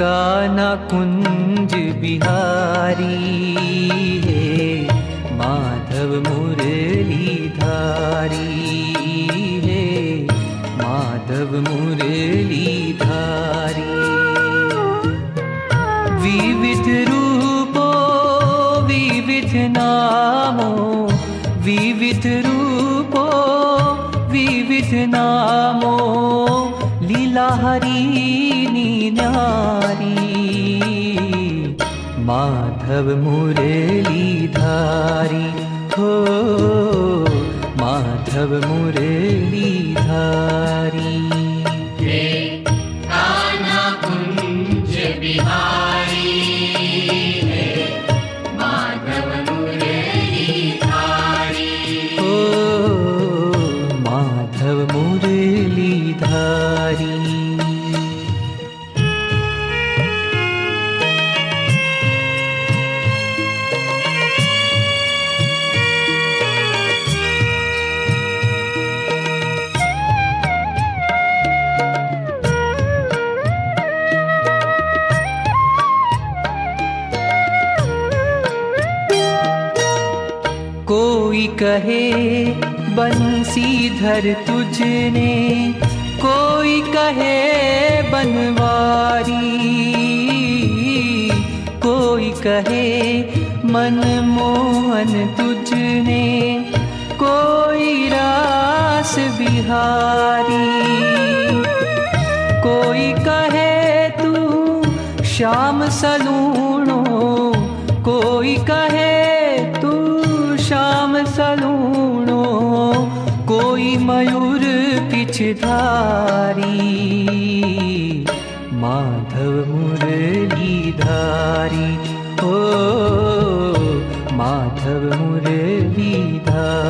काना कुञ्ज बिहारी हे माधव मुरलीधारी हे माधव मुरलीधारी विविध रूपो विविध नामो विविध रूपो विविध नामो लीलाहरी नारी माधव मुरलीधारी हो माधव मुरलीधारी हे कान्हा कुञ्ज बिहारी कहे बंसीधर तुझने। कोई कहे, बनवारी। कोई कहे मनमोहन तुझने। कोई रास बिहारी। कोई कहे, तू श्याम सलूणो सलूणो कोई मयूर पिछधारी। माधव मुरलीधारी ओ माधव मुरलीधारी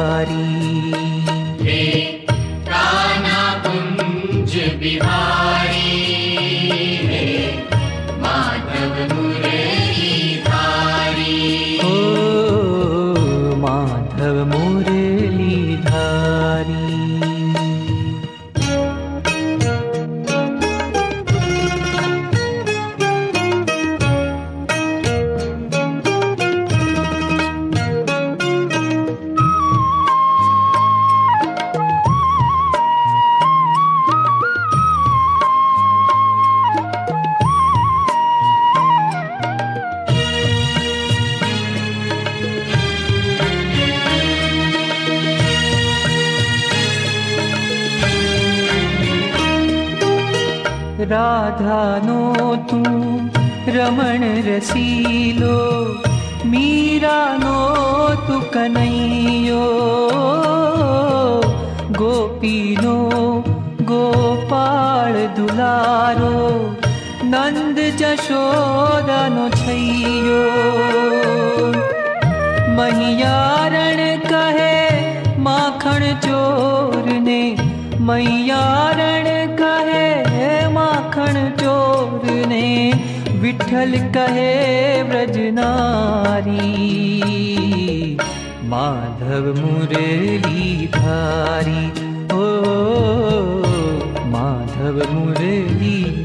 राधानो तू रमण रसीलो मीरानो तू कनैयो गोपीनो गोपाळ दुलारो नंद जशोदानो छैयो। मैयारण कहे माखण चोर ने कहे माखण चोर ने विठल कहे व्रजनारी माधव मुरली धारी ओ माधव मुरली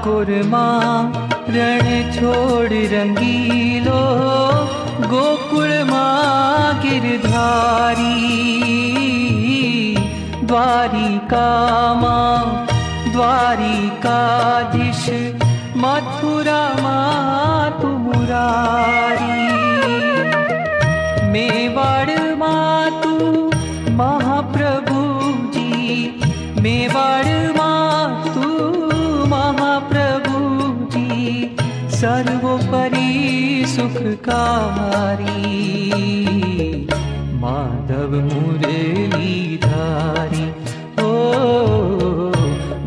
डाकुर माँ रण छोड़ रंगीलो गोकुल माँ गिरधारी। द्वारिका माँ द्वारिकाधीश मथुरा माँ तुमुरारी। मेवाड़ सर्वोपरि सुखकारी। माधव मुरलीधारी ओ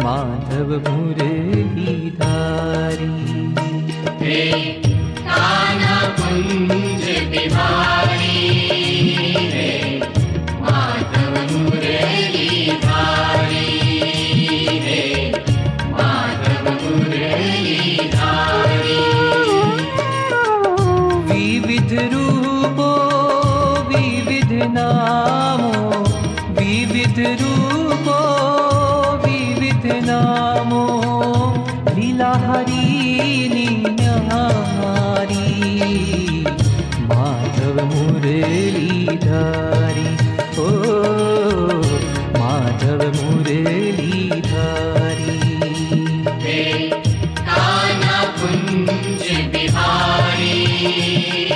माधव मुरलीधारी नामों, विविध रूपों, विविध नामों। लीलाहरी, लीलाहारी, माधव मुरलीधारी। ओ, माधव मुरलीधारी। काना कुंज बिहारी।